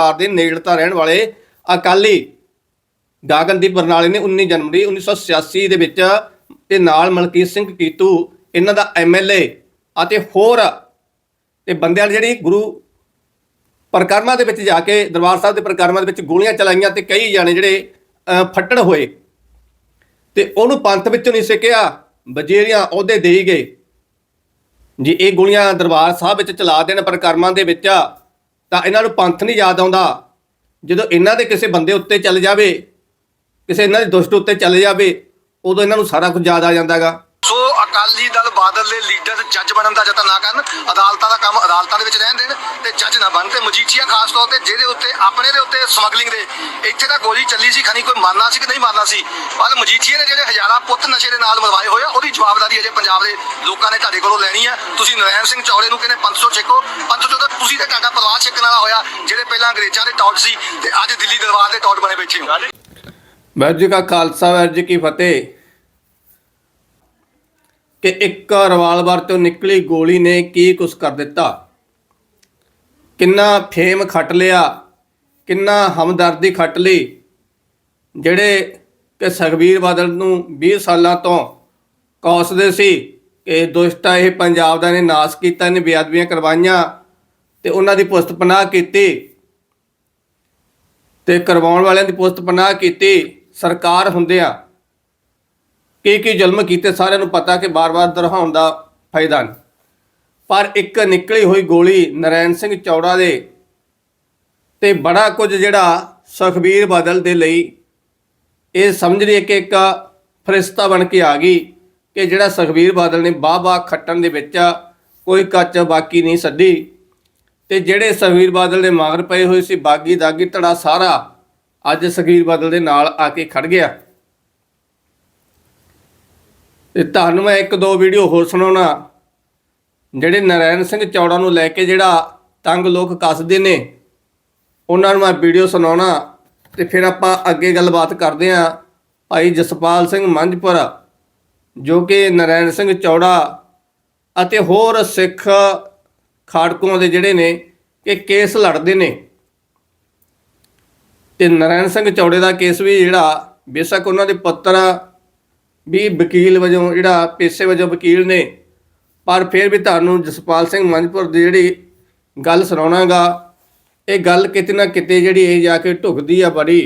ਪਰਿਵਾਰ ਦੇ ਨੇੜਤਾ ਰਹਿਣ ਵਾਲੇ ਅਕਾਲੀ ਗਾਗਨਦੀਪ ਬਰਨਾਲੇ ਨੇ 19 ਜਨਵਰੀ 1986 ਦੇ ਵਿੱਚ ਤੇ ਨਾਲ ਮਲਕੀਤ ਸਿੰਘ ਕੀਤੂ ਇਹਨਾਂ ਦਾ ਐਮਐਲਏ ਅਤੇ ਹੋਰ ਤੇ ਬੰਦਿਆਂ ਨੇ ਜਿਹੜੀ ਗੁਰੂ ਪ੍ਰਕਰਮਾਂ ਦੇ ਵਿੱਚ ਜਾ ਕੇ ਦਰਬਾਰ ਸਾਹਿਬ ਦੇ ਪ੍ਰਕਰਮਾਂ ਦੇ ਵਿੱਚ ਗੋਲੀਆਂ ਚਲਾਈਆਂ ਤੇ ਕਈ ਜਾਣੇ ਜਿਹੜੇ ਅਹ, ਫੱਟੜ ਹੋਏ। ਤੇ ਉਹਨੂੰ ਪੰਥ ਵਿੱਚੋਂ ਨਹੀਂ ਸਿੱਕਿਆ ਬਜੇਰੀਆਂ ਉਹਦੇ ਦੇਈ ਗਏ। ਜੇ ਇਹ ਗੋਲੀਆਂ ਦਰਬਾਰ ਸਾਹਿਬ ਵਿੱਚ ਚਲਾ ਦੇਣ ਪ੍ਰਕਰਮਾਂ ਦੇ ਵਿੱਚ ਤਾਂ ਇਹਨਾਂ ਨੂੰ ਪੰਥ ਨਹੀਂ ਯਾਦ ਆਉਂਦਾ। ਜਦੋਂ ਇਹਨਾਂ ਦੇ ਕਿਸੇ ਬੰਦੇ ਉੱਤੇ ਚੱਲ ਜਾਵੇ, ਕਿਸੇ ਇਹਨਾਂ ਦੇ ਦੁਸ਼ਟ ਉੱਤੇ ਚੱਲ ਜਾਵੇ, ਉਦੋਂ ਇਹਨਾਂ ਨੂੰ ਸਾਰਾ ਕੁਝ ਯਾਦ ਆ ਜਾਂਦਾਗਾ। ਸੋ ਅਕਾਲੀ ਦਲ ਬਾਦਲ ਦੇ ਲੀਡਰ ਜੱਜ ਬਣਨ ਦਾ ਯਤਨ ਨਾ ਕਰਨ, ਅਦਾਲਤਾਂ ਦਾ ਕੰਮ ਅਦਾਲਤਾਂ ਦੇ ਵਿੱਚ ਰਹਿਣ ਦੇਣ ਤੇ ਜੱਜ ਨਾ ਬਣ, ਤੇ ਮਜੀਠੀਆ ਖਾਸ ਤੌਰ ਤੇ ਜਿਹਦੇ ਉੱਤੇ, ਆਪਣੇ ਦੇ ਉੱਤੇ ਸਮਗਲਿੰਗ ਦੇ, ਇੱਥੇ ਤਾਂ ਗੋਲੀ ਚੱਲੀ ਸੀ, ਖਣੀ ਕੋਈ ਮਾਰਨਾ ਸੀ ਕਿ ਨਹੀਂ ਮਾਰਨਾ ਸੀ, ਪਰ ਮਜੀਠੀਆ ਨੇ ਜਿਹੜੇ ਹਜ਼ਾਰਾਂ ਪੁੱਤ ਨਸ਼ੇ ਦੇ ਨਾਲ ਮਰਵਾਏ ਹੋਏ ਆ, ਉਹਦੀ ਜਵਾਬਦਾਰੀ ਅਜੇ ਪੰਜਾਬ ਦੇ ਲੋਕਾਂ ਨੇ ਤੁਹਾਡੇ ਕੋਲੋਂ ਲੈਣੀ ਆ। ਤੁਸੀਂ ਨਰੈਣ ਸਿੰਘ ਚੌੜੇ ਨੂੰ ਕਹਿੰਦੇ 500 ਛੇਕੋ 500 ਤਾਂ ਤੁਸੀਂ ਤੇ ਤੁਹਾਡਾ ਪਰਿਵਾਰ ਛੇਕਣ ਵਾਲਾ ਹੋਇਆ, ਜਿਹੜੇ ਪਹਿਲਾਂ ਅੰਗਰੇਜ਼ਾਂ ਦੇ ਟੌਟ ਸੀ, ਤੇ ਅੱਜ ਦਿੱਲੀ ਦਰਬਾਰ ਦੇ ਟੌਟ ਬਣੇ ਬੈਠੇ ਹੋ। ਵਾਹਿਗੁਰੂ ਜੀ ਕਾ ਖਾਲਸਾ ਵਾਹਿਗੁਰੂ ਜੀ ਕੀ ਫਤਿਹ। ਕਿ ਇੱਕ ਰਿਵਾਲਵਰ ਤੋਂ ਨਿਕਲੀ ਗੋਲੀ ਨੇ ਕੀ ਕੁਛ ਕਰ ਦਿੱਤਾ? ਕਿੰਨਾ ਫੇਮ ਖੱਟ ਲਿਆ, ਕਿੰਨਾ ਹਮਦਰਦੀ ਖੱਟ ਲਈ, ਜਿਹੜੇ ਕਿ ਸੁਖਬੀਰ ਬਾਦਲ ਨੂੰ 20 ਸਾਲਾਂ ਤੋਂ ਕੌਸਦੇ ਸੀ ਕਿ ਦੁਸ਼ਟਾ ਇਹ ਪੰਜਾਬ ਦਾ ਨੇ ਨਾਸ ਕੀਤਾ, ਇਹਨੇ ਬੇਅਦਬੀਆਂ ਕਰਵਾਈਆਂ ਤੇ ਉਹਨਾਂ ਦੀ ਪੁਸਤ ਪਨਾਹ ਕੀਤੀ ਤੇ ਕਰਵਾਉਣ ਵਾਲਿਆਂ ਦੀ ਪੁਸਤ ਪਨਾਹ ਕੀਤੀ, ਸਰਕਾਰ ਹੁੰਦਿਆਂ ਕੀ ਕੀ ਜ਼ੁਲਮ ਕੀਤੇ ਸਾਰਿਆਂ ਨੂੰ ਪਤਾ ਕਿ ਬਾਰ-ਬਾਰ ਦੁਹਰਾਉਣ ਦਾ ਫਾਇਦਾ ਨਹੀਂ। ਪਰ ਇੱਕ ਨਿਕਲੀ ਹੋਈ ਗੋਲੀ ਨਰੈਣ ਸਿੰਘ ਚੌੜਾ ਦੇ ਤੇ ਬੜਾ ਕੁਝ ਜਿਹੜਾ ਸੁਖਬੀਰ ਬਾਦਲ ਦੇ ਲਈ ਇਹ ਸਮਝ ਲਈਏ ਕਿ ਇੱਕ ਫਰਿਸ਼ਤਾ ਬਣ ਕੇ ਆ ਗਈ ਕਿ ਜਿਹੜਾ ਸੁਖਬੀਰ ਬਾਦਲ ਨੇ ਬਾਹ-ਬਾਹ ਖੱਟਣ ਦੇ ਵਿੱਚ ਕੋਈ ਕੱਚ ਬਾਕੀ ਨਹੀਂ ਛੱਡੀ ਤੇ ਜਿਹੜੇ ਸੁਖਬੀਰ ਬਾਦਲ ਦੇ ਮਗਰ ਪਏ ਹੋਏ ਸੀ ਬਾਗੀ ਦਾਗੀ ਧੜਾ ਸਾਰਾ ਅੱਜ ਸੁਖਬੀਰ ਬਾਦਲ ਦੇ ਨਾਲ ਆ ਕੇ ਖੜ ਗਿਆ। ਤੇ ਤੁਹਾਨੂੰ ਮੈਂ ਇੱਕ ਦੋ ਵੀਡੀਓ ਹੋਰ ਸੁਣਾਉਣਾ। ਜਿਹੜੇ ਨਰੈਣ ਸਿੰਘ ਚੌੜਾ ਨੂੰ ਲੈ ਕੇ ਜਿਹੜਾ ਤੰਗ ਲੋਕ ਕੱਸਦੇ ਨੇ, ਉਹਨਾਂ ਨੂੰ ਮੈਂ ਵੀਡੀਓ ਸੁਣਾਉਣਾ ਤੇ ਫਿਰ ਆਪਾਂ ਅੱਗੇ ਗੱਲਬਾਤ ਕਰਦੇ ਆਂ ਭਾਈ ਜਸਪਾਲ ਸਿੰਘ ਮੰਝਪੁਰ, ਜੋ ਕਿ ਨਰੈਣ ਸਿੰਘ ਚੌੜਾ ਅਤੇ ਹੋਰ ਸਿੱਖ ਖਾੜਕੂਆਂ ਦੇ ਜਿਹੜੇ ਨੇ ਕਿ ਕੇਸ ਲੜਦੇ ਨੇ। ਤੇ ਨਰੈਣ ਸਿੰਘ ਚੌੜੇ ਦਾ ਕੇਸ ਵੀ ਜਿਹੜਾ ਬੇਸ਼ੱਕ ਉਹਨਾਂ ਦੇ ਪੁੱਤਰ ਵੀ ਵਕੀਲ ਵਜੋਂ, ਜਿਹੜਾ ਪੇਸ਼ੇ ਵਜੋਂ ਵਕੀਲ ਨੇ, ਪਰ ਫਿਰ ਵੀ ਤੁਹਾਨੂੰ ਜਸਪਾਲ ਸਿੰਘ ਮੰਜਪੁਰ ਦੀ ਜਿਹੜੀ ਗੱਲ ਸੁਣਾਉਣਾਗਾ, ਇਹ ਗੱਲ ਕਿਤੇ ਨਾ ਕਿਤੇ ਜਿਹੜੀ ਇਹ ਜਾ ਕੇ ਢੁਕਦੀ ਆ ਬੜੀ।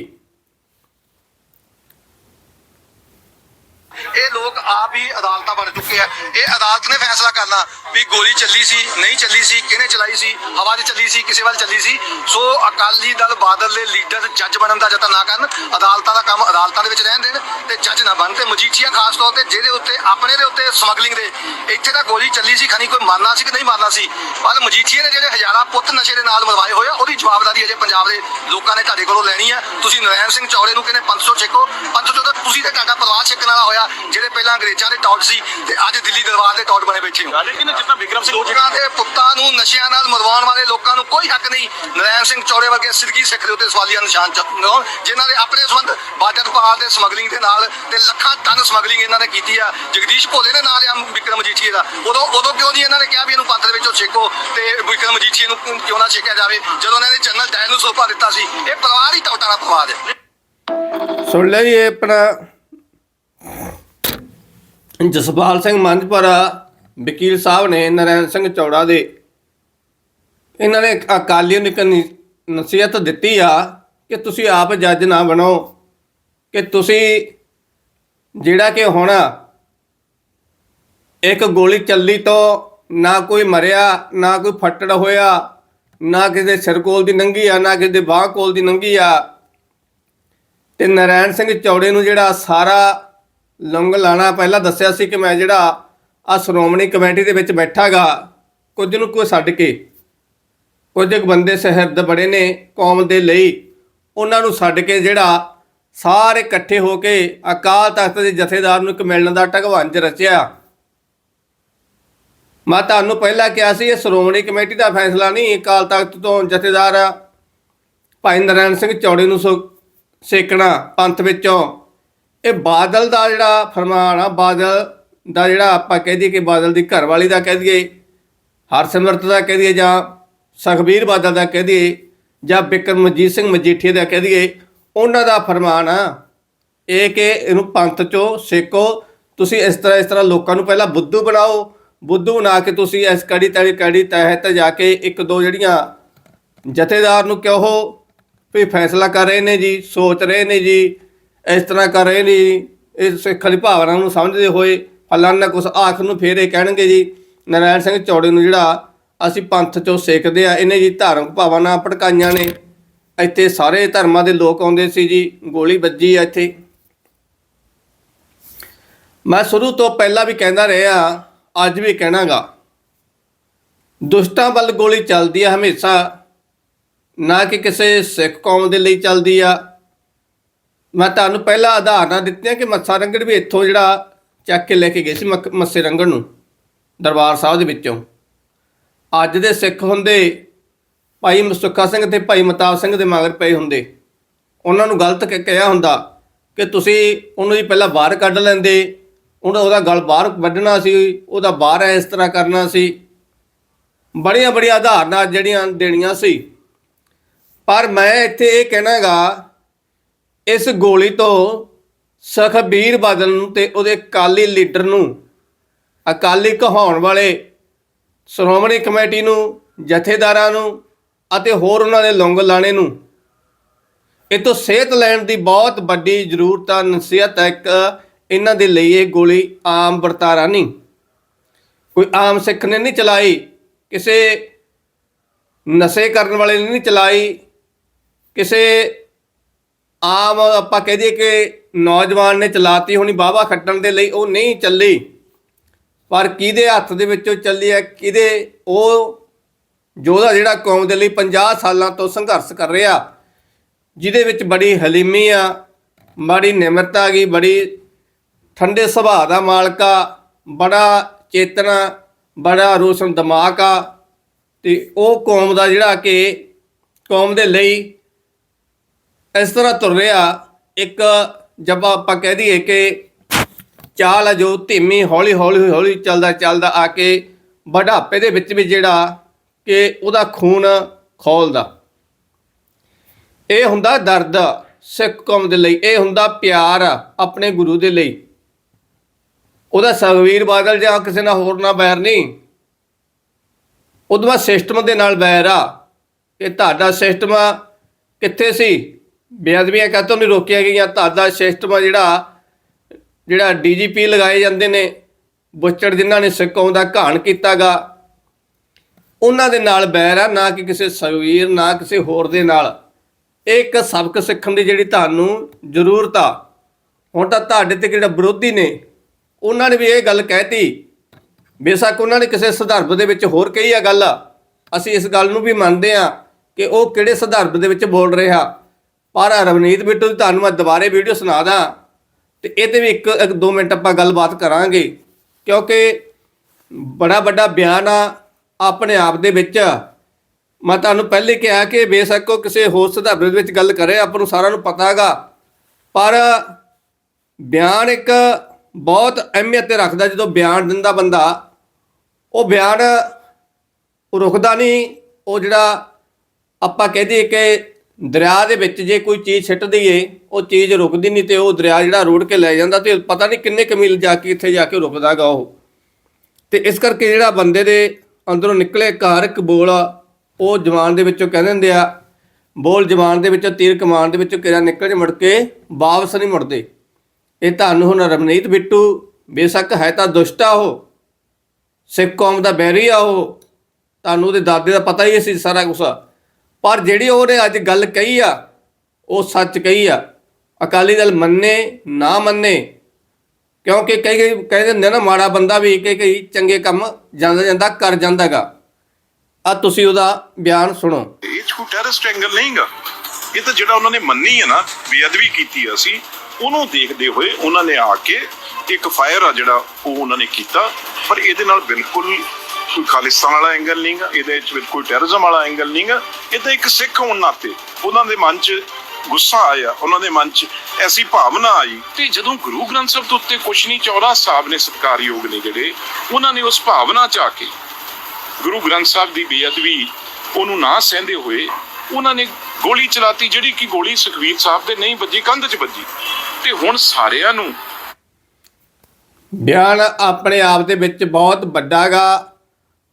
ਇਹ ਲੋਕ ਆਪ ਹੀ ਅਦਾਲਤਾਂ ਬਣ ਚੁੱਕੇ ਆ। ਇਹ ਅਦਾਲਤ ਨੇ ਫੈਸਲਾ ਕਰਨਾ ਵੀ ਗੋਲੀ ਚੱਲੀ ਸੀ, ਨਹੀਂ ਚੱਲੀ ਸੀ, ਕਿਹਨੇ ਚਲਾਈ ਸੀ, ਹਵਾ 'ਚ ਚੱਲੀ ਸੀ, ਕਿਸੇ ਵੱਲ ਚੱਲੀ ਸੀ। ਸੋ ਅਕਾਲੀ ਦਲ ਬਾਦਲ ਦੇ ਲੀਡਰ ਜੱਜ ਬਣਨ ਦਾ ਯਤਨ ਨਾ ਕਰਨ, ਅਦਾਲਤਾਂ ਦਾ ਕੰਮ ਅਦਾਲਤਾਂ ਦੇ ਵਿੱਚ ਰਹਿਣ ਦੇਣ ਤੇ ਜੱਜ ਨਾ ਬਣ। ਤੇ ਮਜੀਠੀਆ ਖਾਸ ਤੌਰ ਤੇ ਜਿਹਦੇ ਉੱਤੇ, ਆਪਣੇ ਦੇ ਉੱਤੇ ਸਮਗਲਿੰਗ ਦੇ, ਇੱਥੇ ਤਾਂ ਗੋਲੀ ਚੱਲੀ ਸੀ, ਖਣੀ ਕੋਈ ਮਾਰਨਾ ਸੀ ਕਿ ਨਹੀਂ ਮਾਰਨਾ ਸੀ। ਪਰ ਮਜੀਠੀਆ ਨੇ ਜਿਹੜੇ ਹਜ਼ਾਰਾਂ ਪੁੱਤ ਨਸ਼ੇ ਦੇ ਨਾਲ ਮਰਵਾਏ ਹੋਏ ਆ, ਉਹਦੀ ਜਵਾਬਦਾਰੀ ਅਜੇ ਪੰਜਾਬ ਦੇ ਲੋਕਾਂ ਨੇ ਤੁਹਾਡੇ ਕੋਲੋਂ ਲੈਣੀ ਆ। ਤੁਸੀਂ ਨਰੈਣ ਸਿੰਘ ਚੌੜੇ ਨੂੰ ਕਹਿੰਦੇ 500 ਛੇਕੋ 500 ਤਾਂ ਤੁਸੀਂ ਤੇ ਤੁਹਾਡਾ ਪਰਿਵਾਰ ਛੇਕਣ ਵਾਲਾ ਹੋਇਆ, ਜਿਹੜੇ ਪਹਿਲਾਂ ਅੰਗਰੇਜ਼ਾਂ ਦੇ ਟੌਟ ਸੀ ਤੇ ਅੱਜ ਦਿੱਲੀ ਦਰਬਾਰ ਦੇ ਟੌਟ ਬਣੇ ਬੈਠੇ ਹੋ। ਲੇਕਿਨ ਜਿੱਦਾਂ ਵਿਕਰਮ ਸਿੰਘ ਲੋਕਾਂ ਦੇ ਪੁੱਤਾਂ ਨੂੰ ਨਸ਼ਿਆਂ ਨਾਲ ਮਰਵਾਉਣ ਵਾਲੇ ਲੋਕਾਂ ਨੂੰ ਕੋਈ ਹੱਕ ਨਹੀਂ। ਨਰੈਣ ਸਿੰਘ ਚੌੜੇ ਵਰਗੇ ਸਿੱਧਗੀ ਸਿੱਖ ਦੇ ਉੱਤੇ ਸਵਾਲੀਆ ਨਿਸ਼ਾਨ ਚੱਕਣ ਜਿਨ੍ਹਾਂ ਦੇ ਆਪਣੇ ਸੰਬੰਧ ਬਾਜਰ ਪਾਲ ਦੇ ਸਮਗਲਿੰਗ ਦੇ ਨਾਲ ਤੇ ਲੱਖਾਂ ਟਨ ਸਮਗਲਿੰਗ ਇਹਨਾਂ ਨੇ ਕੀਤੀ ਆ। ਜਗਦੀਸ਼ ਭੋਲੇ ਨੇ ਨਾਲ ਆ ਵਿਕਰਮ ਮਜੀਠੀਏ ਦਾ। ਉਦੋਂ ਉਦੋਂ ਕਿਉਂ ਨਹੀਂ ਇਹਨਾਂ ਨੇ ਕਿਹਾ ਵੀ ਇਹਨੂੰ ਪੰਥ ਦੇ ਵਿੱਚੋਂ ਛੇਕੋ ਤੇ ਵਿਕਰਮ ਮਜੀਠੀਏ ਨੂੰ ਕਿਉਂ ਨਾ ਛੇਕਿਆ ਜਾਵੇ? ਜਦੋਂ ਇਹਨਾਂ ਨੇ ਜਨਰਲ ਡਾਇਰ ਨੂੰ ਸੌਂਪਾ ਦਿੱਤਾ ਸੀ ਇਹ ਪਰਿਵਾਰ ਹੀ ਟੌਟਾ ਦਾ ਪਰਿਵਾਰ ਹੈ। ਸੁਣ ਜੀ ਇਹ ਆਪਣਾ ਜਸਪਾਲ ਸਿੰਘ ਮੰਝਪੁਰ ਵਕੀਲ ਸਾਹਿਬ ਨੇ ਨਰੈਣ ਸਿੰਘ ਚੌੜਾ ਦੇ ਇਹਨਾਂ ਨੇ ਅਕਾਲੀਆਂ ਨੂੰ ਇੱਕ ਨਸੀਹਤ ਦਿੱਤੀ ਆ ਕਿ ਤੁਸੀਂ ਆਪ ਜੱਜ ਨਾ ਬਣੋ, ਕਿ ਤੁਸੀਂ ਜਿਹੜਾ ਕਿ ਹੁਣ ਇੱਕ ਗੋਲੀ ਚੱਲੀ ਤੋਂ ਨਾ ਕੋਈ ਮਰਿਆ, ਨਾ ਕੋਈ ਫੱਟੜ ਹੋਇਆ, ਨਾ ਕਿਸੇ ਸਿਰ ਕੋਲ ਦੀ ਨੰਗੀ ਆ, ਨਾ ਕਿਸੇ ਦੇ ਬਾਹ ਕੋਲ ਦੀ ਨੰਗੀ ਆ, ਤੇ ਨਰੈਣ ਸਿੰਘ ਚੌੜੇ ਨੂੰ ਜਿਹੜਾ ਸਾਰਾ ਲੌਂਗ ਲਾਣਾ। ਪਹਿਲਾਂ ਦੱਸਿਆ ਸੀ ਕਿ ਮੈਂ ਜਿਹੜਾ ਆ ਸ਼੍ਰੋਮਣੀ ਕਮੇਟੀ ਦੇ ਵਿੱਚ ਬੈਠਾਗਾ, ਕੁਝ ਨੂੰ ਕੋਈ ਛੱਡ ਕੇ। ਕੁਝ ਕੁ ਬੰਦੇ ਸਹਿਰਦ ਬੜੇ ਨੇ ਕੌਮ ਦੇ ਲਈ। ਉਹਨਾਂ ਨੂੰ ਛੱਡ ਕੇ ਜਿਹੜਾ ਸਾਰੇ ਇਕੱਠੇ ਹੋ ਕੇ ਅਕਾਲ ਤਖਤ ਦੇ ਜਥੇਦਾਰ ਨੂੰ ਇੱਕ ਮਿਲਣ ਦਾ ਢਗਵੰਜ ਰਚਿਆ। ਮੈਂ ਤੁਹਾਨੂੰ ਪਹਿਲਾਂ ਕਿਹਾ ਸੀ, ਇਹ ਸ਼੍ਰੋਮਣੀ ਕਮੇਟੀ ਦਾ ਫੈਸਲਾ ਨਹੀਂ, ਅਕਾਲ ਤਖਤ ਤੋਂ ਜਥੇਦਾਰ ਭਾਈ ਨਰੈਣ ਸਿੰਘ ਚੌੜੇ ਨੂੰ ਸੋ ਸੇਕਣਾ, ਪੰਥ ਵਿੱਚੋਂ। ਇਹ ਬਾਦਲ ਦਾ ਜਿਹੜਾ ਫਰਮਾਨ ਆ, ਬਾਦਲ ਦਾ ਜਿਹੜਾ ਆਪਾਂ ਕਹਿ ਦਈਏ ਕਿ ਬਾਦਲ ਦੀ ਘਰਵਾਲੀ ਦਾ ਕਹਿ ਦਈਏ, ਹਰਸਿਮਰਤ ਦਾ ਕਹਿ ਦਈਏ ਜਾਂ ਸੁਖਬੀਰ ਬਾਦਲ ਦਾ ਕਹਿ ਦਈਏ ਜਾਂ ਬਿਕਰਮਜੀਤ ਸਿੰਘ ਮਜੀਠੀਆ ਦਾ ਕਹਿ ਦਈਏ, ਉਹਨਾਂ ਦਾ ਫਰਮਾਨ ਆ। ਇਹ ਕਿ ਇਹਨੂੰ ਪੰਥ ਚੋਂ ਸੇਕੋ, ਤੁਸੀਂ ਇਸ ਤਰ੍ਹਾਂ ਇਸ ਤਰ੍ਹਾਂ ਲੋਕਾਂ ਨੂੰ ਪਹਿਲਾਂ ਬੁੱਧੂ ਬਣਾਓ। ਬੁੱਧੂ ਬਣਾ ਕੇ ਤੁਸੀਂ ਇਸ ਕੜੀ ਤੜੀ ਕੜੀ ਤਹਿਤ ਜਾ ਕੇ ਇੱਕ ਦੋ ਜਿਹੜੀਆਂ ਜਥੇਦਾਰ ਨੂੰ ਕਹੋ ਵੀ ਫੈਸਲਾ ਕਰ ਰਹੇ ਨੇ ਜੀ, ਸੋਚ ਰਹੇ ਨੇ ਜੀ। ਇਸ ਤਰ੍ਹਾਂ ਕਰ ਰਹੇ ਨੇ ਜੀ। ਇਹ ਸਿੱਖਾਂ ਦੀ ਭਾਵਨਾ ਨੂੰ ਸਮਝਦੇ ਹੋਏ ਫਲਾਨਾ ਕੁਛ ਆਖ ਨੂੰ ਫੇਰ ਇਹ ਕਹਿਣਗੇ ਜੀ, ਨਰਾਇਣ ਸਿੰਘ ਚੌੜੇ ਨੂੰ ਜਿਹੜਾ ਅਸੀਂ ਪੰਥ ਚੋਂ ਸਿੱਖਦੇ ਆ, ਇਹਨੇ ਜੀ ਧਾਰਮਿਕ ਭਾਵਨਾ ਭੜਕਾਈਆਂ ਨੇ। ਇੱਥੇ ਸਾਰੇ ਧਰਮਾਂ ਦੇ ਲੋਕ ਆਉਂਦੇ ਸੀ ਜੀ, ਗੋਲੀ ਵੱਜੀ ਆ ਇੱਥੇ। ਮੈਂ ਸ਼ੁਰੂ ਤੋਂ ਪਹਿਲਾਂ ਵੀ ਕਹਿੰਦਾ ਰਿਹਾ, ਅੱਜ ਵੀ ਕਹਿਣਾਗਾ। ਦੁਸ਼ਟਾਂ ਵੱਲ ਗੋਲੀ ਚੱਲਦੀ ਆ ਹਮੇਸ਼ਾ, ਨਾ ਕਿ ਕਿਸੇ ਸਿੱਖ ਕੌਮ ਦੇ ਲਈ ਚੱਲਦੀ ਆ। ਮੈਂ ਤੁਹਾਨੂੰ ਪਹਿਲਾਂ ਉਦਾਹਰਨਾਂ ਦਿੱਤੀਆਂ ਕਿ ਮੱਸਾ ਰੰਗੜ ਵੀ ਇੱਥੋਂ ਜਿਹੜਾ ਚੱਕ ਕੇ ਲੈ ਕੇ ਗਏ ਸੀ ਮੱਕ- ਮੱਸੇ ਰੰਗੜ ਨੂੰ, ਦਰਬਾਰ ਸਾਹਿਬ ਦੇ ਵਿੱਚੋਂ। ਅੱਜ ਦੇ ਸਿੱਖ ਹੁੰਦੇ ਭਾਈ ਮਸੁੱਖਾ ਸਿੰਘ ਤੇ ਭਾਈ ਮਤਾਬ ਸਿੰਘ ਦੇ ਮਗਰ ਪਏ ਹੁੰਦੇ। ਉਹਨਾਂ ਨੂੰ ਗਲਤ ਕ- ਕਿਹਾ ਹੁੰਦਾ ਕਿ ਤੁਸੀਂ ਉਹਨੂੰ ਜੀ ਪਹਿਲਾਂ ਬਾਹਰ ਕੱਢ ਲੈਂਦੇ ਉਹਦਾ ਉਹਦਾ ਗਲ ਬਾਹਰ ਵੱਢਣਾ ਸੀ, ਉਹਦਾ ਬਾਹਰ ਇਸ ਤਰ੍ਹਾਂ ਕਰਨਾ ਸੀ। ਬੜੀਆਂ ਬੜੀਆਂ ਉਦਾਹਰਨਾਂ ਜਿਹੜੀਆਂ ਦੇਣੀਆਂ ਸੀ। ਪਰ ਮੈਂ ਇੱਥੇ ਇਹ ਕਹਿਣਾਗਾ ਇਸ ਗੋਲੀ ਤੋਂ ਸੁਖਬੀਰ ਬਾਦਲ ਨੂੰ ਤੇ ਉਹਦੇ ਅਕਾਲੀ ਲੀਡਰ ਨੂੰ, ਅਕਾਲੀ ਕਹਾਉਣ ਵਾਲੇ ਸ਼੍ਰੋਮਣੀ ਕਮੇਟੀ ਨੂੰ, ਜਥੇਦਾਰਾਂ ਨੂੰ ਅਤੇ ਹੋਰ ਉਹਨਾਂ ਦੇ ਲੌਂਗ ਲਾਣੇ ਨੂੰ। ਇਹ ਤੋਂ ਸਿਹਤ ਲੈਣ ਦੀ ਬਹੁਤ ਵੱਡੀ ਜ਼ਰੂਰਤ ਆ, ਨਸੀਹਤ ਹੈ ਇੱਕ, ਇਹਨਾਂ ਦੇ ਲਈ ਇਹ ਗੋਲੀ ਆਮ ਵਰਤਾਰਾ ਨਹੀਂ। ਕੋਈ ਆਮ ਸਿੱਖ ਨੇ ਨਹੀਂ ਚਲਾਈ, ਕਿਸੇ ਨਸ਼ੇ ਕਰਨ ਵਾਲੇ ਨੇ ਨਹੀਂ ਚਲਾਈ, ਕਿਸੇ ਆਮ ਆਪਾਂ ਕਹਿ ਦਈਏ ਕਿ ਨੌਜਵਾਨ ਨੇ ਚਲਾਤੀ ਹੋਣੀ ਬਾਵਾ ਖੱਟਣ ਦੇ ਲਈ ਉਹ ਨਹੀਂ ਚੱਲੀ। ਪਰ ਕਿਹਦੇ ਹੱਥ ਦੇ ਵਿੱਚੋਂ ਚੱਲੀ ਹੈ, ਕਿਹਦੇ, ਉਹ ਯੋਧਾ ਜਿਹੜਾ ਕੌਮ ਦੇ ਲਈ 50 ਸਾਲਾਂ ਤੋਂ ਸੰਘਰਸ਼ ਕਰ ਰਿਹਾ, ਜਿਹਦੇ ਵਿੱਚ ਬੜੀ ਹਲੀਮੀ ਆ, ਬੜੀ ਨਿਮਰਤਾ ਗਈ, ਬੜੀ ਠੰਡੇ ਸੁਭਾਅ ਦਾ ਮਾਲਕ ਆ, ਬੜਾ ਚੇਤਨਾ ਬੜਾ ਰੋਸ਼ਨ ਦਿਮਾਗ ਆ, ਤੇ ਉਹ ਕੌਮ ਦਾ ਜਿਹੜਾ ਕਿ ਕੌਮ ਦੇ ਲਈ ਇਸ ਤਰ੍ਹਾਂ ਤੁਰ ਰਿਹਾ ਇੱਕ, ਜਬ ਆਪਾਂ ਕਹਿ ਦਈਏ ਕਿ ਚਾਲ ਆ ਜੋ ਧੀਮੀ ਹੌਲੀ ਹੌਲੀ ਹੌਲੀ ਚੱਲਦਾ ਚੱਲਦਾ ਆ ਕੇ ਬੁਢਾਪੇ ਦੇ ਵਿੱਚ ਵੀ ਜਿਹੜਾ ਕਿ ਉਹਦਾ ਖੂਨ ਖੋਲਦਾ। ਇਹ ਹੁੰਦਾ ਦਰਦ ਸਿੱਖ ਕੌਮ ਦੇ ਲਈ, ਇਹ ਹੁੰਦਾ ਪਿਆਰ ਆਪਣੇ ਗੁਰੂ ਦੇ ਲਈ। ਉਹਦਾ ਸੁਖਵੀਰ ਬਾਦਲ ਜਾਂ ਕਿਸੇ ਨਾਲ ਹੋਰ ਨਾ ਬੈਰ ਨਹੀਂ। ਉਦੋਂ ਬਾਅਦ ਸਿਸਟਮ ਦੇ ਨਾਲ ਬੈਰ ਆ। ਕਿ ਤੁਹਾਡਾ ਸਿਸਟਮ ਕਿੱਥੇ ਸੀ? ਬੇਅਦਬੀਆਂ ਕਾਹਤੋਂ ਨਹੀਂ ਰੋਕੀਆਂ ਗਈਆਂ। ਤੁਹਾਡਾ ਸਿਸਟਮ ਆ ਜਿਹੜਾ ਜਿਹੜਾ ਡੀਜੀਪੀ ਲਗਾਏ ਜਾਂਦੇ ਨੇ, ਬੁੱਚੜ ਜਿਨ੍ਹਾਂ ਨੇ ਸਿੱਖ ਕੌਮ ਦਾ ਘਾਣ ਕੀਤਾਗਾ, ਉਹਨਾਂ ਦੇ ਨਾਲ ਬੈਰ ਆ, ਨਾ ਕਿ ਕਿਸੇ ਸਵੀਰ, ਨਾ ਕਿਸੇ ਹੋਰ ਦੇ ਨਾਲ। ਇਹ ਇੱਕ ਸਬਕ ਸਿੱਖਣ ਦੀ ਜਿਹੜੀ ਤੁਹਾਨੂੰ ਜ਼ਰੂਰਤ ਆ। ਹੁਣ ਤਾਂ ਤੁਹਾਡੇ ਤੇ ਜਿਹੜਾ ਵਿਰੋਧੀ ਨੇ, ਉਹਨਾਂ ਨੇ ਵੀ ਇਹ ਗੱਲ ਕਹਿਤੀ। ਬੇਸ਼ੱਕ ਉਹਨਾਂ ਨੇ ਕਿਸੇ ਸੰਦਰਭ ਦੇ ਵਿੱਚ ਹੋਰ ਕਹੀ ਆ ਗੱਲ। ਅਸੀਂ ਇਸ ਗੱਲ ਨੂੰ ਵੀ ਮੰਨਦੇ ਆ ਕਿ ਉਹ ਕਿਹੜੇ ਸੰਦਰਭ ਦੇ ਵਿੱਚ ਬੋਲ ਰਿਹਾ। ਪਰ ਰਵਨੀਤ ਬਿੱਟੂ ਦੀ ਤੁਹਾਨੂੰ ਮੈਂ ਦੁਬਾਰੇ ਵੀਡੀਓ ਸੁਣਾ ਦਾਂ ਤੇ ਇਹ ਤੇ ਵੀ ਇੱਕ ਇੱਕ ਦੋ ਮਿੰਟ ਆਪਾਂ ਗੱਲਬਾਤ ਕਰਾਂਗੇ। ਕਿਉਂਕਿ ਬੜਾ ਵੱਡਾ ਬਿਆਨ ਆ ਆਪਣੇ ਆਪ ਦੇ ਵਿੱਚ। ਮੈਂ ਤੁਹਾਨੂੰ ਪਹਿਲੇ ਕਿਹਾ ਕਿ ਬੇਸ਼ੱਕ ਉਹ ਕਿਸੇ ਹੋਰ ਸੰਦਰਭ ਦੇ ਵਿੱਚ ਗੱਲ ਕਰੇ, ਆਪਾਂ ਨੂੰ ਸਾਰਿਆਂ ਨੂੰ ਪਤਾ ਹੈਗਾ। ਪਰ ਬਿਆਨ ਇੱਕ ਬਹੁਤ ਅਹਿਮੀਅਤ ਤੇ ਰੱਖਦਾ, ਜਦੋਂ ਬਿਆਨ ਦਿੰਦਾ ਬੰਦਾ, ਉਹ ਬਿਆਨ ਰੁਕਦਾ ਨਹੀਂ। ਉਹ ਜਿਹੜਾ ਆਪਾਂ ਕਹਿ ਦਈਏ ਕਿ ਦਰਿਆ ਦੇ ਵਿੱਚ ਜੇ ਕੋਈ ਚੀਜ਼ ਛਿੱਟ ਦਈਏ ਉਹ ਚੀਜ਼ ਰੁਕਦੀ ਨਹੀਂ ਤੇ ਉਹ ਦਰਿਆ ਜਿਹੜਾ ਰੋੜ ਕੇ ਲੈ ਜਾਂਦਾ ਤੇ ਪਤਾ ਨਹੀਂ ਕਿੰਨੇ ਕੁ ਜਾ ਕੇ ਇੱਥੇ ਜਾ ਕੇ ਰੁਕਦਾਗਾ ਉਹ। ਤੇ ਇਸ ਕਰਕੇ ਜਿਹੜਾ ਬੰਦੇ ਦੇ ਅੰਦਰੋਂ ਨਿਕਲੇ ਕਾਰਕ ਬੋਲ ਆ, ਉਹ ਜਵਾਨ ਦੇ ਵਿੱਚੋਂ ਕਹਿੰਦੇ ਹੁੰਦੇ ਆ ਬੋਲ ਜਵਾਨ ਦੇ ਵਿੱਚੋਂ ਤੀਰ ਕਮਾਨ ਦੇ ਵਿੱਚੋਂ ਕਿਹੜਾ ਨਿਕਲ ਜੇ ਮੁੜ ਕੇ ਵਾਪਸ ਨਹੀਂ ਮੁੜਦੇ। ਇਹ ਤੁਹਾਨੂੰ ਹੁਣ ਰਵਨੀਤ ਬਿੱਟੂ ਬੇਸ਼ੱਕ ਹੈ ਤਾਂ ਦੁਸ਼ਟ ਆ ਉਹ। ਸਿੱਖ ਕੌਮ ਦਾ ਬੈਰੀ ਆ ਉਹ। ਤੁਹਾਨੂੰ ਉਹਦੇ ਦਾਦੇ ਦਾ ਪਤਾ ਹੀ ਸੀ ਸਾਰਾ ਕੁਝ ਪਰ ਜਿਹੜੀ ਉਹਨੇ ਅੱਜ ਗੱਲ ਕਹੀ ਆ, ਉਹ ਸੱਚ ਕਹੀ ਆ। ਅਕਾਲੀ ਦਲ ਮੰਨੇ, ਨਾ ਮੰਨੇ, ਕਿਉਂਕਿ ਕਈ ਕਈ ਕਹਿੰਦੇ ਹੁੰਦੇ ਨਾ, ਮਾੜਾ ਬੰਦਾ ਵੀ ਕਈ ਕਈ ਚੰਗੇ ਕੰਮ ਜਾਂਦਾ ਜਾਂਦਾ, ਕਰ ਜਾਂਦਾਗਾ ਆ ਤੁਸੀਂ ਉਹਦਾ ਬਿਆਨ ਸੁਣੋ। ਇਹ 'ਚ ਕੋਈ ਨਹੀਂਗਾ। ਇਹ ਤਾਂ ਜਿਹੜਾ ਉਹਨਾਂ ਨੇ ਮੰਨੀ ਹੈ ਨਾ, ਬੇਅਦਬੀ ਕੀਤੀ ਅਸੀਂ, ਉਹਨੂੰ ਦੇਖਦੇ ਹੋਏ ਉਹਨਾਂ ਨੇ ਆ ਕੇ ਇੱਕ ਫਾਇਰ ਆ ਜਿਹੜਾ, ਉਹ ਉਹਨਾਂ ਨੇ ਕੀਤਾ। ਪਰ ਇਹਦੇ ਨਾਲ ਬਿਲਕੁਲ ਕੋਈ ਖਾਲਿਸਤਾਨ ਵਾਲਾ ਐਂਗਲ ਨਹੀਂਗਾ ਇਹਦੇ ਵਿੱਚ ਕੋਈ ਟੈਰਰਿਜ਼ਮ ਵਾਲਾ ਐਂਗਲ ਨਹੀਂਗਾ ਇਹ ਤਾਂ ਇੱਕ ਸਿੱਖ ਹੋਣ ਨਾਤੇ ਉਹਨਾਂ ਦੇ ਮਨ 'ਚ ਗੁੱਸਾ ਆਇਆ, ਉਹਨਾਂ ਦੇ ਮਨ 'ਚ ਐਸੀ ਭਾਵਨਾ ਆਈ ਤੇ ਜਦੋਂ ਗੁਰੂ ਗ੍ਰੰਥ ਸਾਹਿਬ ਦੇ ਉੱਤੇ ਕੁਛ ਨਹੀਂ ਚੌਰਾ ਸਾਹਿਬ ਨੇ ਸਤਕਾਰਯੋਗ ਨੇ ਜਿਹੜੇ, ਉਹਨਾਂ ਨੇ ਉਸ ਭਾਵਨਾ 'ਚ ਆ ਕੇ ਗੁਰੂ ਗ੍ਰੰਥ ਸਾਹਿਬ ਦੀ ਬੇਅਦਬੀ ਉਹਨੂੰ ਨਾ ਸਹਿੰਦੇ ਹੋਏ ਉਹਨਾਂ ਨੇ ਗੋਲੀ ਚਲਾਤੀ, ਜਿਹੜੀ ਕਿ ਗੋਲੀ ਸੁਖਵੀਰ ਸਾਹਿਬ ਦੇ ਨਹੀਂ ਵੱਜੀ, ਕੰਧ 'ਚ ਵੱਜੀ ਤੇ ਹੁਣ ਸਾਰਿਆਂ ਨੂੰ ਬਿਆਨ ਆਪਣੇ ਆਪ ਦੇ ਵਿੱਚ ਬਹੁਤ ਵੱਡਾਗਾ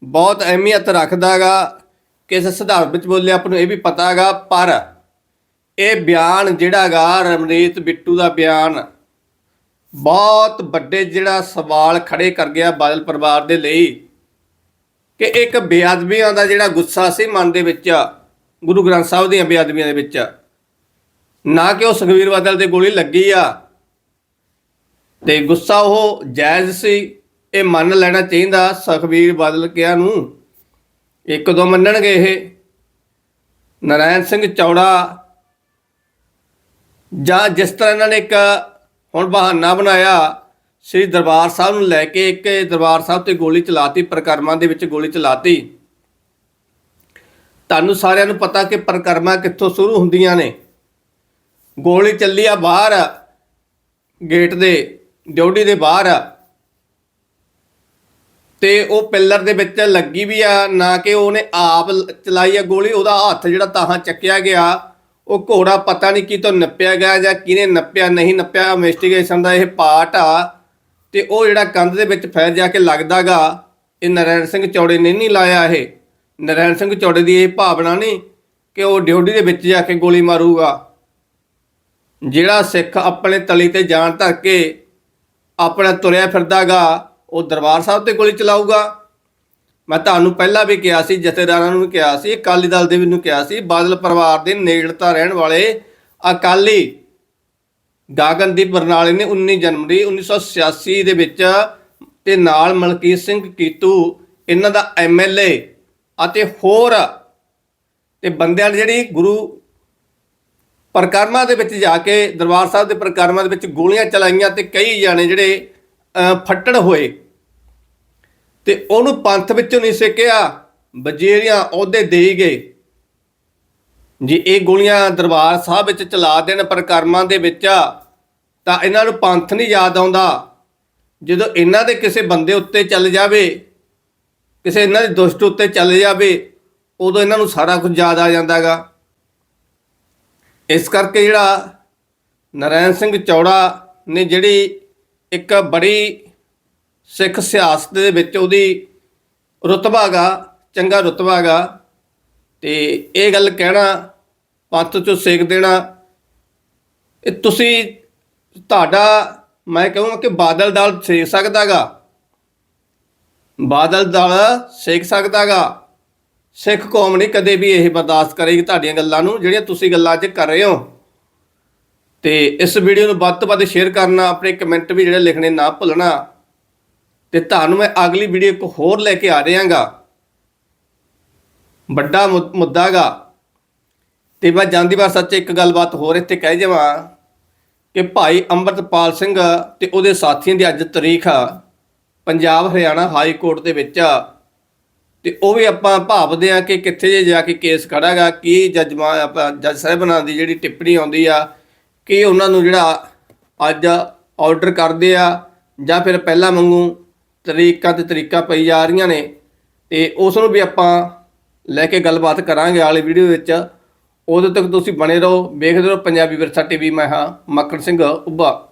ਬਹੁਤ ਅਹਿਮੀਅਤ ਰੱਖਦਾਗਾ ਕਿਸ ਸਿਧਾਂਤ ਵਿੱਚ ਬੋਲਿਆ ਆਪਾਂ ਨੂੰ ਇਹ ਵੀ ਪਤਾਗਾ ਪਰ ਇਹ ਬਿਆਨ ਜਿਹੜਾਗਾ ਰਮਨੀਤ ਬਿੱਟੂ ਦਾ ਬਿਆਨ, ਬਹੁਤ ਵੱਡੇ ਜਿਹੜਾ ਸਵਾਲ ਖੜੇ ਕਰ ਗਿਆ ਬਾਦਲ ਪਰਿਵਾਰ ਦੇ ਲਈ ਕਿ ਇੱਕ ਬੇਅਦਬੀਆਂ ਦਾ ਜਿਹੜਾ ਗੁੱਸਾ ਸੀ ਮਨ ਦੇ ਵਿੱਚ, ਗੁਰੂ ਗ੍ਰੰਥ ਸਾਹਿਬ ਦੀਆਂ ਬੇਅਦਬੀਆਂ ਦੇ ਵਿੱਚ, ਨਾ ਕਿ ਉਹ ਸੁਖਵੀਰ ਬਾਦਲ ਤੇ ਗੋਲੀ ਲੱਗੀ ਆ, ਤੇ ਗੁੱਸਾ ਉਹ ਜਾਇਜ਼ ਸੀ ਇਹ ਮੰਨ ਲੈਣਾ ਚਾਹੀਦਾ ਸੁਖਬੀਰ ਬਾਦਲ ਕਿਹਾ ਨੂੰ? ਇੱਕ ਦੋ ਮੰਨਣਗੇ ਇਹ। ਨਰਾਇਣ ਸਿੰਘ ਚੌੜਾ ਜਾਂ ਜਿਸ ਤਰ੍ਹਾਂ ਇਹਨਾਂ ਨੇ ਇੱਕ ਹੁਣ ਬਹਾਨਾ ਬਣਾਇਆ, ਸ੍ਰੀ ਦਰਬਾਰ ਸਾਹਿਬ ਨੂੰ ਲੈ ਕੇ ਇੱਕ ਦਰਬਾਰ ਸਾਹਿਬ ਤੇ ਗੋਲੀ ਚਲਾਤੀ, ਪ੍ਰਕਰਮਾਂ ਦੇ ਵਿੱਚ ਗੋਲੀ ਚਲਾਤੀ। ਤੁਹਾਨੂੰ ਸਾਰਿਆਂ ਨੂੰ ਪਤਾ ਕਿ ਪ੍ਰਕਰਮਾਂ ਕਿੱਥੋਂ ਸ਼ੁਰੂ ਹੁੰਦੀਆਂ ਨੇ। ਗੋਲੀ ਚੱਲੀ ਆ ਬਾਹਰ, ਗੇਟ ਦੇ, ਡਿਊਟੀ ਦੇ ਬਾਹਰ। ਤੇ ਉਹ ਪਿੱਲਰ ਦੇ ਵਿੱਚ ਲੱਗੀ ਵੀ ਆ, ਨਾ ਕਿ ਉਹਨੇ ਆਪ ਚਲਾਈ ਆ ਗੋਲੀ, ਉਹਦਾ ਹੱਥ ਜਿਹੜਾ ਤਾਹਾਂ ਚੱਕਿਆ ਗਿਆ, ਉਹ ਘੋੜਾ ਪਤਾ ਨਹੀਂ ਕਿਤੋਂ ਨੱਪਿਆ ਗਿਆ ਜਾਂ ਕਿਹਨੇ ਨੱਪਿਆ, ਨਹੀਂ ਨੱਪਿਆ ਇਨਵੈਸਟੀਗੇਸ਼ਨ ਦਾ ਇਹ ਪਾਰਟ ਆ। ਤੇ ਉਹ ਜਿਹੜਾ ਕੰਧ ਦੇ ਵਿੱਚ ਫੈਰ ਜਾ ਕੇ ਲੱਗਦਾਗਾ ਇਹ ਨਰੈਣ ਸਿੰਘ ਚੌੜੇ ਨੇ ਨਹੀਂ ਲਾਇਆ ਇਹ। ਨਰੈਣ ਸਿੰਘ ਚੌੜੇ ਦੀ ਇਹ ਭਾਵਨਾ ਨਹੀਂ ਕਿ ਉਹ ਡਿਊਟੀ ਦੇ ਵਿੱਚ ਜਾ ਕੇ ਗੋਲੀ ਮਾਰੂਗਾ। ਜਿਹੜਾ ਸਿੱਖ ਆਪਣੇ ਤਲੀ ਤੇ ਜਾਨ ਧਰ ਕੇ ਆਪਣਾ ਤੁਰਿਆ ਫਿਰਦਾਗਾ ਉਹ ਦਰਬਾਰ ਸਾਹਿਬ ਤੇ ਗੋਲੀ ਚਲਾਊਗਾ। ਮੈਂ ਤੁਹਾਨੂੰ ਪਹਿਲਾਂ ਵੀ ਕਿਹਾ ਸੀ, ਜਥੇਦਾਰਾਂ ਨੂੰ ਵੀ ਕਿਹਾ ਸੀ, ਅਕਾਲੀ ਦਲ ਦੇ ਵੀ ਨੂੰ ਕਿਹਾ ਸੀ, ਬਾਦਲ ਪਰਿਵਾਰ ਦੇ ਨੇੜਤਾ ਰਹਿਣ ਵਾਲੇ ਅਕਾਲੀ ਗਾਗਨਦੀਪ ਬਰਨਾਲੇ ਨੇ 19 ਜਨਵਰੀ 1986 ਦੇ ਵਿੱਚ ਤੇ ਨਾਲ ਮਲਕੀਤ ਸਿੰਘ ਕੀਤੂ, ਇਹਨਾਂ ਦਾ ਐਮਐਲਏ ਅਤੇ ਹੋਰ ਤੇ ਬੰਦਿਆਂ ਨੇ ਜਿਹੜੀ ਗੁਰੂ ਪ੍ਰਕਰਮਾਂ ਦੇ ਵਿੱਚ ਜਾ ਕੇ ਦਰਬਾਰ ਸਾਹਿਬ ਦੇ ਪ੍ਰਕਰਮਾਂ ਦੇ ਵਿੱਚ ਗੋਲੀਆਂ ਚਲਾਈਆਂ ਤੇ ਕਈ ਜਾਣੇ ਜਿਹੜੇ ਫੱਟੜ ਹੋਏ। ਤੇ ਉਹਨੂੰ ਪੰਥ ਵਿੱਚੋਂ ਨਹੀਂ ਸਿੱਕਿਆ, ਵਜ਼ੀਰੀਆਂ ਅਹੁਦੇ ਦੇਈ ਗਏ। ਜੇ ਇਹ ਗੋਲੀਆਂ ਦਰਬਾਰ ਸਾਹਿਬ ਵਿੱਚ ਚਲਾ ਦੇਣ ਪ੍ਰਕਰਮਾਂ ਦੇ ਵਿੱਚ ਤਾਂ ਇਹਨਾਂ ਨੂੰ ਪੰਥ ਨਹੀਂ ਯਾਦ ਆਉਂਦਾ। ਜਦੋਂ ਇਹਨਾਂ ਦੇ ਕਿਸੇ ਬੰਦੇ ਉੱਤੇ ਚੱਲ ਜਾਵੇ, ਕਿਸੇ ਇਹਨਾਂ ਦੇ ਦੁਸ਼ਟ ਉੱਤੇ ਚੱਲ ਜਾਵੇ, ਉਦੋਂ ਇਹਨਾਂ ਨੂੰ ਸਾਰਾ ਕੁਝ ਯਾਦ ਆ ਜਾਂਦਾਗਾ ਇਸ ਕਰਕੇ ਜਿਹੜਾ ਨਰੈਣ ਸਿੰਘ ਚੌੜਾ ਨੇ ਜਿਹੜੀ ਇੱਕ ਬੜੀ ਸਿੱਖ ਸਿਆਸਤ ਦੇ ਵਿੱਚ ਉਹਦੀ ਰੁਤਬਾ ਗਾ, ਚੰਗਾ ਰੁਤਬਾ ਗਾ। ਤੇ ਇਹ ਗੱਲ ਕਹਿਣਾ, ਪੰਥ ਚੋਂ ਸੇਕ ਦੇਣਾ, ਇਹ ਤੁਸੀਂ, ਤੁਹਾਡਾ, ਮੈਂ ਕਹੂੰਗਾ ਕਿ ਬਾਦਲ ਦਲ ਸੇਕ ਸਕਦਾਗਾ ਬਾਦਲ ਦਲ ਸੇਕ ਸਕਦਾਗਾ ਸਿੱਖ ਕੌਮ ਨਹੀਂ ਕਦੇ ਵੀ ਇਹ ਬਰਦਾਸ਼ਤ ਕਰੇਗੀ ਤੁਹਾਡੀਆਂ ਗੱਲਾਂ ਨੂੰ, ਜਿਹੜੀਆਂ ਤੁਸੀਂ ਗੱਲਾਂ 'ਚ ਕਰ ਰਹੇ ਹੋ। ਤੇ ਇਸ ਵੀਡੀਓ ਨੂੰ ਵੱਧ ਤੋਂ ਵੱਧ ਸ਼ੇਅਰ ਕਰਨਾ, ਆਪਣੇ ਕਮੈਂਟ ਵੀ ਜਿਹੜੇ ਲਿਖਣੇ ਨਾ ਭੁੱਲਣਾ। ਤੇ ਤੁਹਾਨੂੰ ਮੈਂ ਅਗਲੀ ਵੀਡੀਓ ਇੱਕ ਹੋਰ ਲੈ ਕੇ ਆ ਰਿਹਾਗਾ। ਵੱਡਾ ਮੁ- ਮੁੱਦਾ ਗਾ ਤੇ ਮੈਂ ਜਾਂਦੀ ਵਾਰ ਸੱਚ ਇੱਕ ਗੱਲਬਾਤ ਹੋਰ ਇੱਥੇ ਕਹਿ ਜਾਵਾਂ ਕਿ ਭਾਈ ਅੰਮ੍ਰਿਤਪਾਲ ਸਿੰਘ ਤੇ ਉਹਦੇ ਸਾਥੀਆਂ ਦੀ ਅੱਜ ਤਾਰੀਖ ਆ, ਪੰਜਾਬ ਹਰਿਆਣਾ ਹਾਈ ਕੋਰਟ ਦੇ ਵਿੱਚ ਆ। ਤੇ ਉਹ ਵੀ ਆਪਾਂ ਭਾਵਦੇ ਆ ਕਿ ਕਿੱਥੇ ਜੇ ਜਾ ਕੇ ਕੇਸ ਖੜਾਗਾ ਕੀ ਜੱਜਮਾਂ, ਆਪਾਂ ਜੱਜ ਸਾਹਿਬਾਨਾਂ ਦੀ ਜਿਹੜੀ ਟਿੱਪਣੀ ਆਉਂਦੀ ਆ ਕਿ ਉਹਨਾਂ ਨੂੰ ਜਿਹੜਾ ਅੱਜ ਆਰਡਰ ਕਰਦੇ ਆ ਜਾਂ ਫਿਰ ਪਹਿਲਾਂ ਵਾਂਗੂ ਤਰੀਕਾਂ ਤੇ ਤਰੀਕਾਂ ਪਈ ਜਾ ਰਹੀਆਂ ਨੇ ਤੇ ਉਸ ਨੂੰ ਵੀ ਆਪਾਂ ਲੈ ਕੇ ਗੱਲਬਾਤ ਕਰਾਂਗੇ ਆਲੇ ਵੀਡੀਓ ਵਿੱਚ। ਉਦੋਂ ਤੱਕ ਤੁਸੀਂ ਬਣੇ ਰਹੋ, ਵੇਖਦੇ ਰਹੋ ਪੰਜਾਬੀ ਵਿਰਸਾ ਟੀਵੀ। ਮੈਂ ਹਾਂ ਮੱਕੜ ਸਿੰਘ ਉੱਭਾ।